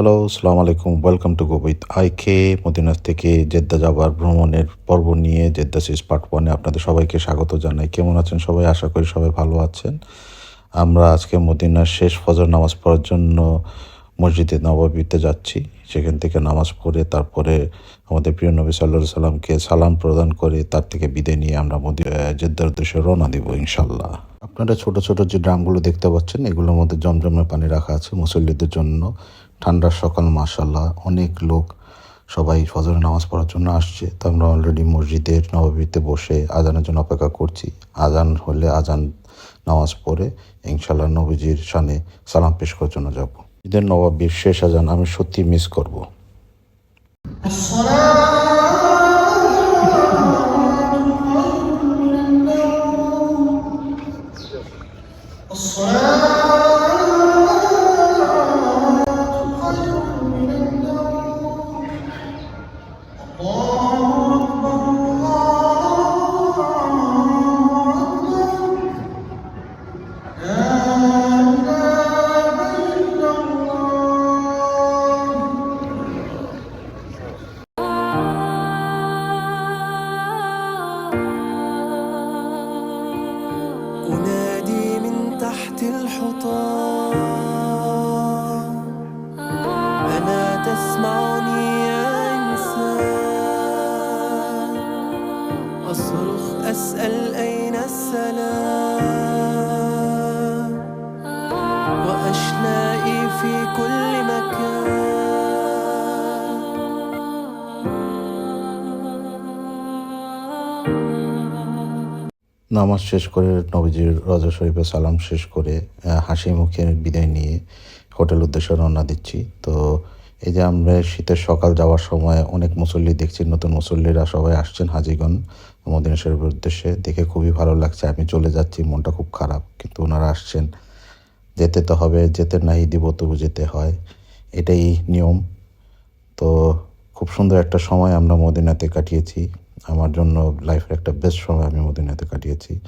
Hello সালাম আলাইকুম। Welcome to go I আইকে মদিনার থেকে জেদ্দা যাবার ভ্রমণের পর্ব নিয়ে জেদ্দা সিজ পার্ট ওয়ানে আপনাদের সবাইকে স্বাগত জানাই। কেমন আছেন সবাই? আশা করি সবাই ভালো আছেন। আমরা আজকে মদিনার শেষ ফজর নামাজ পড়ার জন্য মসজিদে নবাবিতে যাচ্ছি। সেখান থেকে নামাজ পড়ে তারপরে আমাদের প্রিয় নবী সাল্লাহ সাল্লামকে সালাম প্রদান করে তার থেকে বিদায় নিয়ে আমরা মদি জেদ্দার উদ্দেশ্যে রওনা দিব ইনশাল্লাহ আপনারা ছোট ছোট যে ড্রামগুলো দেখতে পাচ্ছেন, এগুলোর মধ্যে জমজমের পানি রাখা আছে মুসল্লিদের জন্য। ঠান্ডার সকাল মাসাল্লাহ অনেক লোক সবাই ফজরের নামাজ পড়ার জন্য আসছে। তো আমরা অলরেডি মসজিদের নবাবিতে বসে আজানের জন্য অপেক্ষা করছি। আজান হলে আজান নামাজ পড়ে ইনশাল্লাহ নবীজির সানে সালাম পেশ করার জন্য যাব। ঈদের নবাবির শেষ আজান আমি সত্যি মিস করব। こと。নামাজ শেষ করে নবীজির রজা শরীফে সালাম শেষ করে হাসি মুখে বিদায় নিয়ে হোটেল উদ্দেশ্যে রওনা দিচ্ছি। তো এই যে আমরা শীতের সকাল যাওয়ার সময় অনেক মুসল্লি দেখছি, নতুন মুসল্লিরা সবাই আসছেন হাজিগণ মদিনা শরীফের উদ্দেশ্যে। দেখে খুবই ভালো লাগছে, আমি চলে যাচ্ছি, মনটা খুব খারাপ, কিন্তু ওনারা আসছেন। যেতে তো হবে, যেতে নাই দিব তবু যেতে হয়, এটাই নিয়ম। তো খুব সুন্দর একটা সময় আমরা মদিনাতে কাটিয়েছি। আমার জন্য লাইফের একটা বেস্ট সময় আমি মদিনাতে কাটিয়েছি।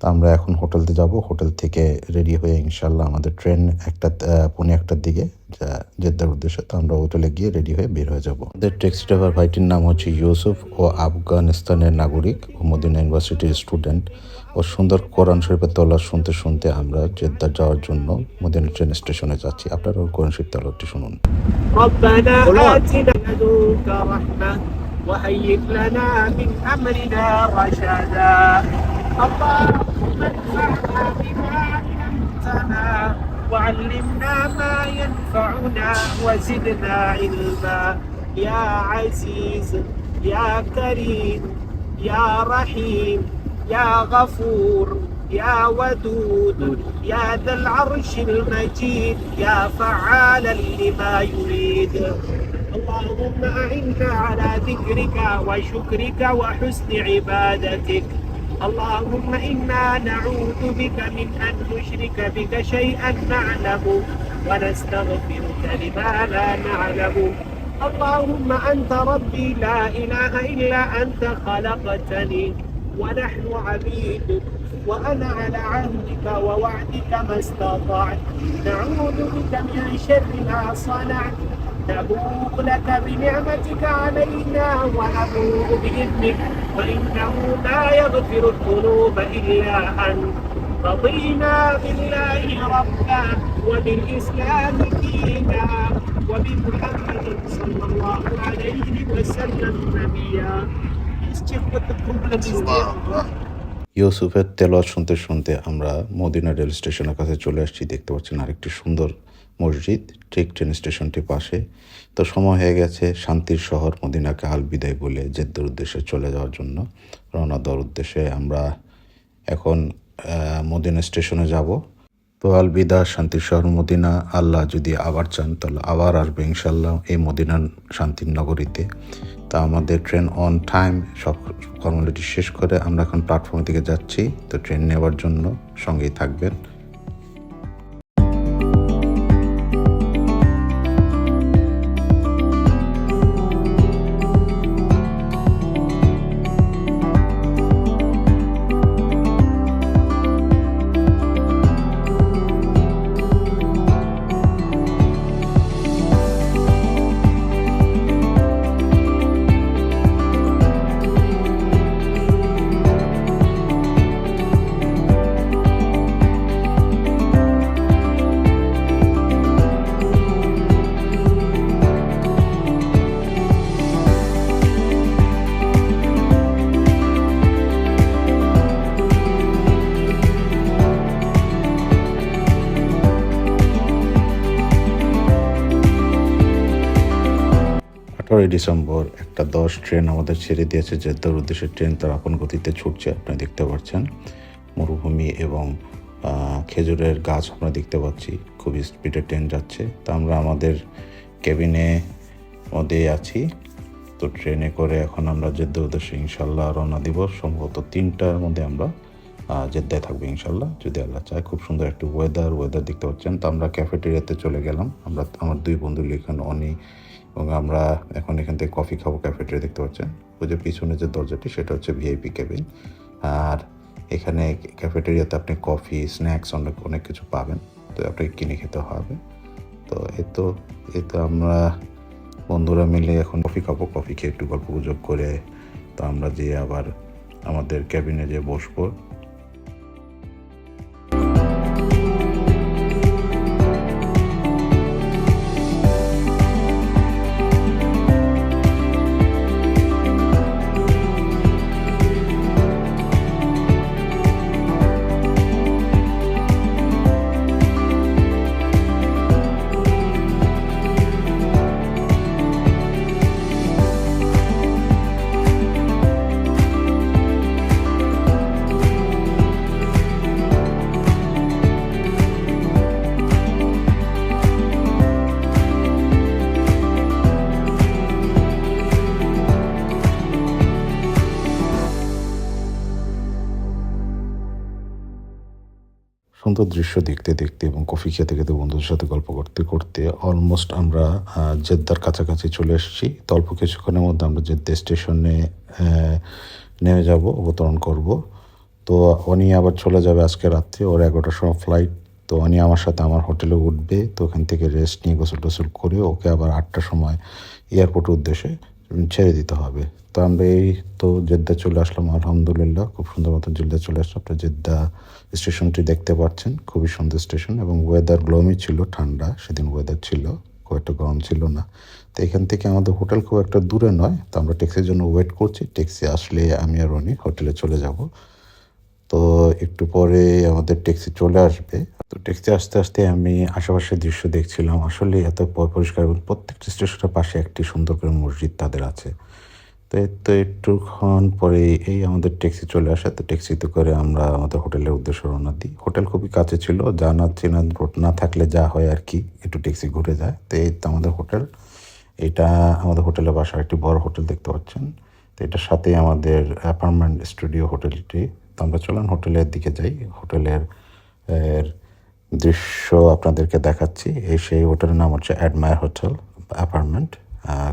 তো আমরা এখন হোটেলতে যাব। হোটেল থেকে রেডি হয়ে ইনশাল্লাহ আমাদের ট্রেন একটা পৌনে একটার দিকে, যা- জেদ্দার উদ্দেশ্যে। তো আমরা হোটেলে গিয়ে রেডি হয়ে বের হয়ে যাব। আমাদের ট্যাক্সি ড্রাইভার ভাইটির নাম হচ্ছে ইউসুফ ও আফগানিস্তানের নাগরিক ও মদিনা ইউনিভার্সিটির স্টুডেন্ট ও সুন্দর কোরআন শরীফের তলা শুনতে শুনতে আমরা জেদ্দা যাওয়ার জন্য মদিনা ট্রেন স্টেশনে যাচ্ছি। আপনারা কোরআন শরীফ তলাটি শুনুন। وهيئ لنا من أمرنا رشدا. اللهم انفعنا بما علمتنا وعلمنا ما ينفعنا وزدنا علما. يا عزيز يا كريم يا رحيم يا غفور يا ودود يا ذا العرش المجيد يا فعالا لما يريد. اللهم أعنا على ذكرك وشكرك وحسن عبادتك. اللهم إنا نعوذ بك من أن نشرك بك شيئا نعلم ونستغفرك لما لا نعلم. اللهم أنت ربي لا إله إلا أنت خلقتني ونحن عبيدك وأنا على عهدك ووعدك ما استطعت. نعوذ بك من شر ما صنعت نبوء لك بنعمتك علينا ونبوء بإذنك فإنه لا يغفر الذنوب إلا أنت رضينا بالله ربا وبالإسلام دينا وبمحمد صلى الله عليه وسلم نبيا ইউসুফের তেলোয়াত শুনতে শুনতে আমরা মদিনা রেল স্টেশনের কাছে চলে আসছি দেখতে পাচ্ছেন আরেকটি সুন্দর মসজিদ ঠিক ট্রেন স্টেশনটির পাশে। তো সময় হয়ে গেছে শান্তির শহর মদিনাকে আল বিদায় বলে জেদ্দার উদ্দেশ্যে চলে যাওয়ার জন্য। রওনা দেওয়ার উদ্দেশ্যে আমরা এখন মদিনা স্টেশনে যাব। তো আল বিদা শান্তির শহর মদিনা। আল্লাহ যদি আবার চান, তাহলে আবার আসবে ইনশাল্লাহ এই মদিনার শান্তির নগরীতে। তা আমাদের ট্রেন অন টাইম, সব ফর্মালিটি শেষ করে আমরা এখন প্ল্যাটফর্ম থেকে যাচ্ছি। তো ট্রেন নেওয়ার জন্য সঙ্গেই থাকবেন। আঠারোই ডিসেম্বর একটা দশ ট্রেন আমাদের ছেড়ে দিয়েছে, জেদ্দার উদ্দেশ্যে ট্রেন তার আপন গতিতে ছুটছে, আপনি দেখতে পাচ্ছেন। মরুভূমি এবং খেজুরের গাছ আমরা দেখতে পাচ্ছি খুবই স্পিডে ট্রেন যাচ্ছে। তা আমরা আমাদের কেবিনে মধ্যেই আছি। তো ট্রেনে করে এখন আমরা জেদ্দার উদ্দেশ্যে ইনশাল্লাহ রওনা দিব। সম্ভবত তিনটার মধ্যে আমরা জেদ্দায় থাকব ইনশাল্লাহ, যদি আল্লাহ চায়। খুব সুন্দর একটি ওয়েদার ওয়েদার দেখতে পাচ্ছেন। তো আমরা ক্যাফেটেরিয়াতে চলে গেলাম। আমরা, আমার দুই বন্ধু লিখন, অনি এবং আমরা এখন এখান থেকে কফি খাব ক্যাফেটেরিয়া দেখতে পাচ্ছেন। ওই যে পিছনে যে দরজাটি, সেটা হচ্ছে ভিআইপি কেবিন আর এখানে ক্যাফেটেরিয়াতে আপনি কফি স্ন্যাক্স অনেক অনেক কিছু পাবেন। তো আপনাকে কিনে খেতে হবে। তো এ তো এ তো আমরা বন্ধুরা মিলে এখন কফি খাব। কফি খেয়ে একটু গল্প গুজব করে, তো আমরা যেয়ে আবার আমাদের ক্যাবিনে যেয়ে বসবো। সুন্দর দৃশ্য দেখতে দেখতে এবং কফি খেতে খেতে বন্ধুদের সাথে গল্প করতে করতে অলমোস্ট আমরা জেদ্দার কাছাকাছি চলে এসেছি। তো অল্প কিছুক্ষণের মধ্যে আমরা জেদ্দা স্টেশনে নেমে যাব, অবতরণ করব। তো উনি আবার চলে যাবে আজকে রাত্রে, ওর এগারোটার সময় ফ্লাইট তো উনি আমার সাথে আমার হোটেলে উঠবে, তো ওখান থেকে রেস্ট নিয়ে গোসল টোসল করে ওকে আবার আটটার সময় এয়ারপোর্টের উদ্দেশ্যে ছেড়ে দিতে হবে। তো আমরা এই তো জেদ্দা চলে আসলাম, আলহামদুলিল্লাহ। খুব সুন্দর মতো জেদ্দা চলে আসলাম আপনার জেদ্দা স্টেশনটি দেখতে পাচ্ছেন। খুবই সুন্দর স্টেশন এবং ওয়েদার গ্লোমি ছিল, ঠান্ডা। সেদিন ওয়েদার ছিল, খুব একটা গরম ছিল না। তো এখান থেকে আমাদের হোটেল খুব একটা দূরে নয়। তো আমরা ট্যাক্সির জন্য ওয়েট করছি। ট্যাক্সি আসলে আমি আর উনি হোটেলে চলে যাব। তো একটু পরে আমাদের ট্যাক্সি চলে আসবে। তো ট্যাক্সি আসতে আসতে আমি আশেপাশের দৃশ্য দেখছিলাম। আসলে এত পরিষ্কার এবং প্রত্যেকটা স্টেশনের পাশে একটি সুন্দর করে মসজিদ তাদের আছে। তো তো একটুক্ষণ পরে এই আমাদের ট্যাক্সি চলে আসে। তো ট্যাক্সিতে করে আমরা আমাদের হোটেলের উদ্দেশ্যে রওনা দিই। হোটেল খুবই কাছে ছিল জানা চেনা রোড না থাকলে যা হয় আর কি, একটু ট্যাক্সি ঘুরে যায়। তো এই তো আমাদের হোটেল। এটা আমাদের হোটেলের বাসার একটি বড় হোটেল দেখতে পাচ্ছেন। তো এটার সাথে আমাদের অ্যাপার্টমেন্ট স্টুডিও হোটেলটি। তো আমরা চলুন হোটেলের দিকে যাই। হোটেলের দৃশ্য আপনাদেরকে দেখাচ্ছি। এই সেই হোটেলের নাম হচ্ছে অ্যাডমায়ার হোটেল অ্যাপার্টমেন্ট।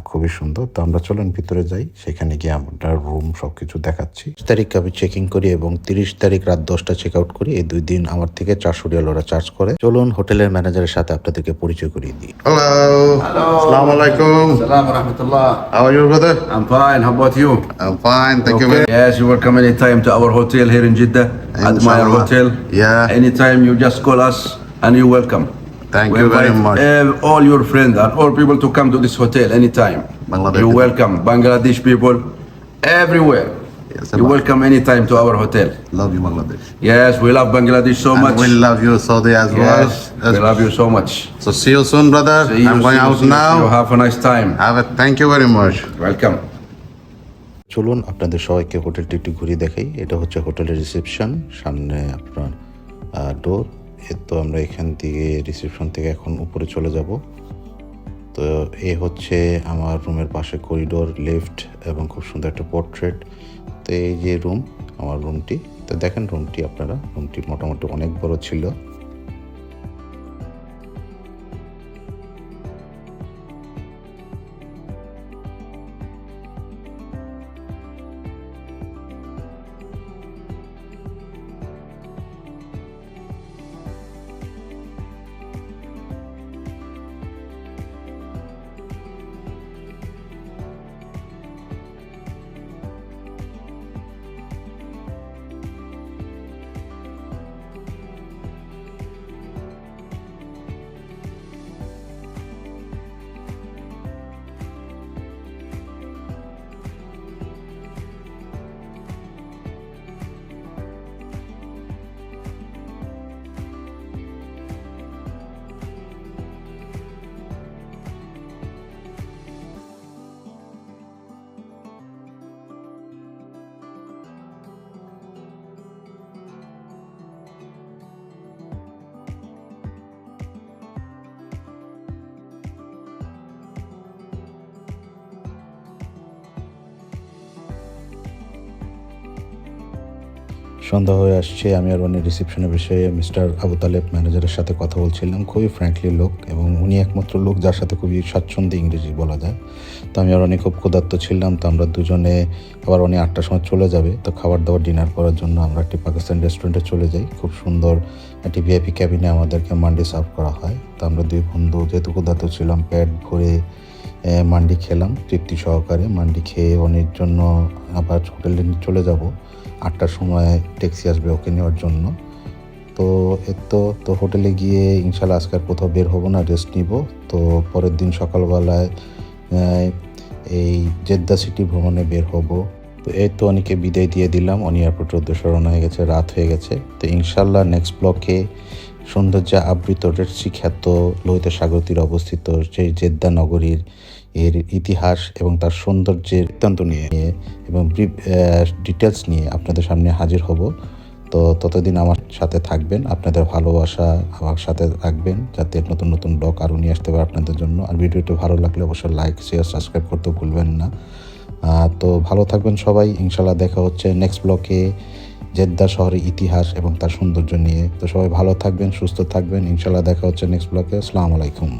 খুবই সুন্দর। তো আমরা চলুন ভিতরে যাই। সেখানে গিয়ে আমরা রুম সব কিছু দেখাচ্ছি তারিখ আমি চেকিং করি এবং তিরিশ তারিখ রাত দশটা চেক আউট করি। এই দুই দিন আমার থেকে চারশো ডলার চার্জ করে। চলুন হোটেলের ম্যানেজারের সাথে আপনাদেরকে পরিচয় করিয়ে দিই। Hello hotel here in Jeddah hotel any time you just call us and welcome Thank We you very much. uh, all your friends and all people to come to this hotel anytime. Bangladesh. You're welcome. Bangladesh people, everywhere. Yes, you're welcome anytime to our hotel. Love you, Bangladesh. Yes, we love Bangladesh so and much. We love you, Saudi, as yes, well. yes, we love you so much. So see you soon, brother. See you, I'm going see out see you, you. now. Have a nice time. Have a thank you very much. Welcome. চলুন আপনাদের সবাইকে হোটেলটি একটু ঘুরিয়ে দেখাই এটা হচ্ছে হোটেলের রিসেপশন সামনে আপনার ডোর তো আমরা এখান থেকে রিসেপশন থেকে এখন উপরে চলে যাব। তো এ হচ্ছে আমার রুমের পাশে করিডোর লেফট এবং খুব সুন্দর একটা পোর্ট্রেট তো এই যে রুম আমার রুমটি তো দেখেন রুমটি আপনারা রুমটি মোটামুটি অনেক বড় ছিল। সন্ধ্যা হয়ে আসছে, আমি আর অনেক রিসেপশনের বিষয়ে মিস্টার আবু তালেব ম্যানেজারের সাথে কথা বলছিলাম। খুবই ফ্র্যাঙ্কলি লোক এবং উনি একমাত্র লোক যার সাথে খুবই স্বাচ্ছন্দ্যে ইংরেজি বলা যায়। তো আমি আর অনেক খুব ক্ষুধার্ত ছিলাম, তো আমরা দুজনে, আবার অনেক আটটার সময় চলে যাবে, তো খাবার দাবার ডিনার করার জন্য আমরা একটি পাকিস্তান রেস্টুরেন্টে চলে যাই। খুব সুন্দর একটি ভিআইপি ক্যাবিনে আমাদেরকে মান্ডি সার্ভ করা হয়। তো আমরা দুই বন্ধু যেহেতু ক্ষুধার্ত ছিলাম, পেট ভরে মান্ডি খেলাম, তৃপ্তি সহকারে। মান্ডি খেয়ে অনেক জন্য আবার হোটেলে চলে যাব। আটটার সময় ট্যাক্সি আসবে ওকে নেওয়ার জন্য। তো এর তো তো হোটেলে গিয়ে ইনশাল্লাহ আজকে আর কোথাও বের হব না রেস্ট নিব। তো পরের দিন সকালবেলায় এই জেদ্দা সিটি ভ্রমণে বের হব। তো এই তো অনেকে বিদায় দিয়ে দিলাম। অনি এয়ারপোর্টের উদ্দেশ্যে রওনা হয়ে গেছে, রাত হয়ে গেছে। তো ইনশাল্লাহ নেক্সট ব্লকে সৌন্দর্যে আবৃত রেড সি খ্যাত লোহিত সাগর তীরে অবস্থিত সেই জেদ্দা নগরীর এর ইতিহাস এবং তার সৌন্দর্যের বৃত্তান্ত নিয়ে এবং ডিটেলস নিয়ে আপনাদের সামনে হাজির হব। তো ততদিন আমার সাথে থাকবেন, আপনাদের ভালোবাসা আমার সাথে রাখবেন, যাতে নতুন নতুন ব্লগ আরও নিয়ে আসতে পারে আপনাদের জন্য। আর ভিডিওটি ভালো লাগলে অবশ্যই লাইক শেয়ার সাবস্ক্রাইব করতে ভুলবেন না। তো ভালো থাকবেন সবাই ইনশাল্লাহ দেখা হচ্ছে নেক্সট ব্লকে জেদ্দা শহরের ইতিহাস এবং তার সৌন্দর্য নিয়ে। তো সবাই ভালো থাকবেন, সুস্থ থাকবেন ইনশাল্লাহ দেখা হচ্ছে নেক্সট ব্লকে আসসালামু আলাইকুম।